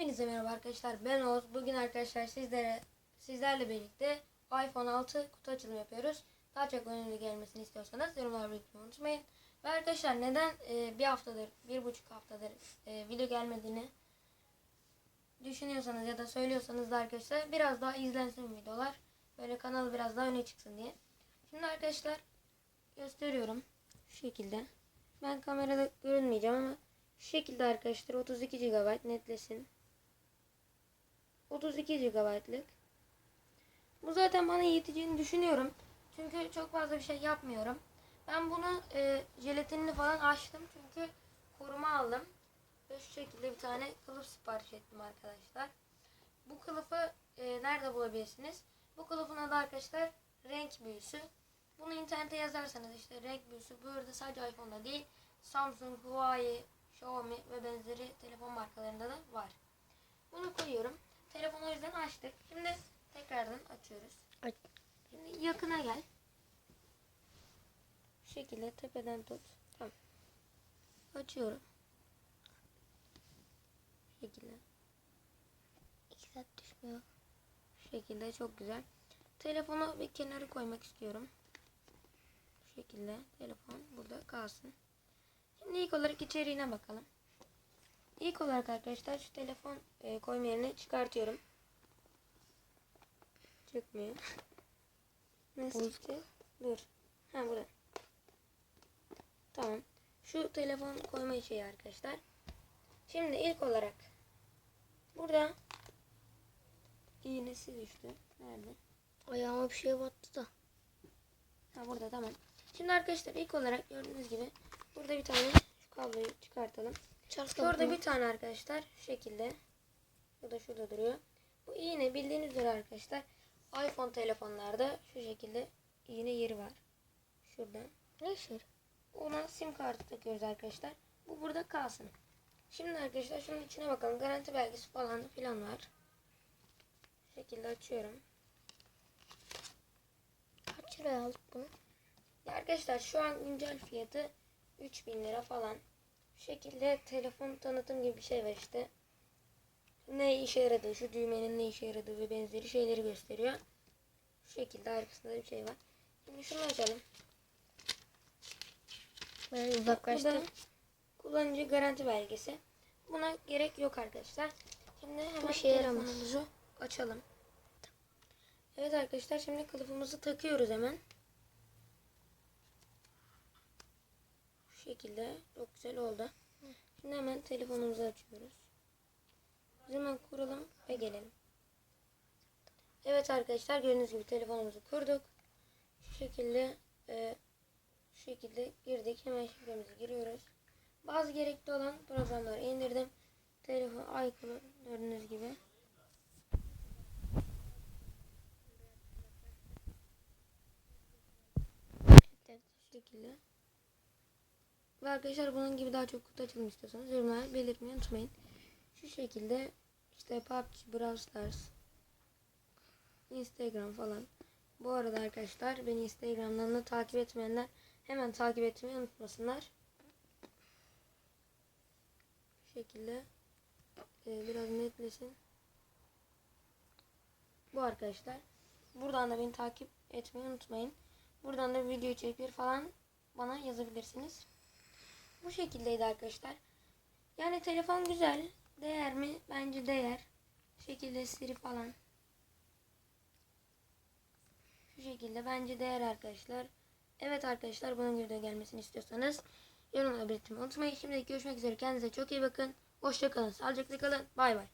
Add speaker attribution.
Speaker 1: Hepinize merhaba arkadaşlar. Ben Oğuz. Bugün arkadaşlar sizlere sizlerle birlikte iPhone 6 kutu açılımı yapıyoruz. Daha çok önemli gelmesini istiyorsanız yorumlar bırakmayı unutmayın. Ve arkadaşlar neden e, bir haftadır, bir buçuk haftadır e, video gelmediğini düşünüyorsanız ya da söylüyorsanız da arkadaşlar biraz daha izlensin videolar. Böyle kanal biraz daha öne çıksın diye. Şimdi arkadaşlar gösteriyorum. Şu şekilde. Ben kamerada görünmeyeceğim ama şu şekilde arkadaşlar 32 GB netlesin. 32 GB'lık. Bu zaten bana yeteceğini düşünüyorum. Çünkü çok fazla bir şey yapmıyorum. Ben bunu e, jelatinini falan açtım çünkü koruma aldım. Ve şu şekilde bir tane kılıf sipariş ettim arkadaşlar. Bu kılıfı e, nerede bulabilirsiniz? Bu kılıfın adı arkadaşlar renk büyüsü. Bunu internete yazarsanız işte renk büyüsü burada sadece iPhone'da değil Samsung, Huawei, Xiaomi ve benzeri telefon markalarında da var. Bunu koyuyorum. Telefonu o yüzden açtık. Şimdi tekrardan açıyoruz.
Speaker 2: Aç.
Speaker 1: Şimdi yakına gel. Şu şekilde tepeden tut. Tamam. Açıyorum. Şu şekilde.
Speaker 2: İki saat düşmüyor.
Speaker 1: Şu şekilde çok güzel. Telefonu bir kenara koymak istiyorum. Şu şekilde telefon burada kalsın. Şimdi ilk olarak içeriğine bakalım. İlk olarak arkadaşlar şu telefon e, koyma yerini çıkartıyorum. Çıkmıyor. Nasıl çıktı? Dur. Ha burada. Tamam. Şu telefon koyma şeyi arkadaşlar. Şimdi ilk olarak burada iğnesi düştü. Nerede?
Speaker 2: Ayağıma bir şey battı da.
Speaker 1: Ha burada tamam. Şimdi arkadaşlar ilk olarak gördüğünüz gibi burada bir tane şu kabloyu çıkartalım.
Speaker 2: Çarptı.
Speaker 1: Şurada bir tane arkadaşlar şu şekilde. Bu da şurada duruyor. Bu iğne bildiğiniz üzere arkadaşlar iPhone telefonlarda şu şekilde iğne yeri var. Şuradan.
Speaker 2: Ne işe?
Speaker 1: Ona sim kartı takıyoruz arkadaşlar. Bu burada kalsın. Şimdi arkadaşlar şunun içine bakalım. Garanti belgesi falan filan var. Şu şekilde açıyorum.
Speaker 2: Kaç liraya aldık bunu?
Speaker 1: Ya arkadaşlar şu an güncel fiyatı 3000 lira falan. Şekilde telefon tanıtım gibi bir şey var işte. Ne işe yaradığı, şu düğmenin ne işe yaradığı ve benzeri şeyleri gösteriyor. Şu şekilde arkasında bir şey var. Şimdi şunu açalım. Da
Speaker 2: uzaklaştım.
Speaker 1: kullanıcı garanti belgesi. Buna gerek yok arkadaşlar. Şimdi hemen
Speaker 2: Bu yaramaz.
Speaker 1: telefonumuzu açalım. Evet arkadaşlar şimdi kılıfımızı takıyoruz hemen. Şekilde çok güzel oldu. Şimdi hemen telefonumuzu açıyoruz. Hemen kuralım ve gelelim. Evet arkadaşlar gördüğünüz gibi telefonumuzu kurduk. Şu şekilde e, şu şekilde girdik. Hemen şifremizi giriyoruz. Bazı gerekli olan programları indirdim. Telefon iCloud gördüğünüz gibi. Şekilde. Ve arkadaşlar bunun gibi daha çok kutu açılımı istiyorsanız yorumlara belirtmeyi unutmayın. Şu şekilde işte PUBG, Brawl Stars, Instagram falan. Bu arada arkadaşlar beni Instagram'dan da takip etmeyenler hemen takip etmeyi unutmasınlar. Şu şekilde e, biraz netlesin. Bu arkadaşlar. Buradan da beni takip etmeyi unutmayın. Buradan da video içerikleri falan bana yazabilirsiniz. Bu şekildeydi arkadaşlar. Yani telefon güzel. Değer mi? Bence değer. Şu şekilde Siri falan. Şu şekilde bence değer arkadaşlar. Evet arkadaşlar bunun de gelmesini istiyorsanız yorumlara belirtmeyi unutmayın. Şimdi görüşmek üzere. Kendinize çok iyi bakın. Hoşçakalın. Sağlıcakla kalın. Bay bay.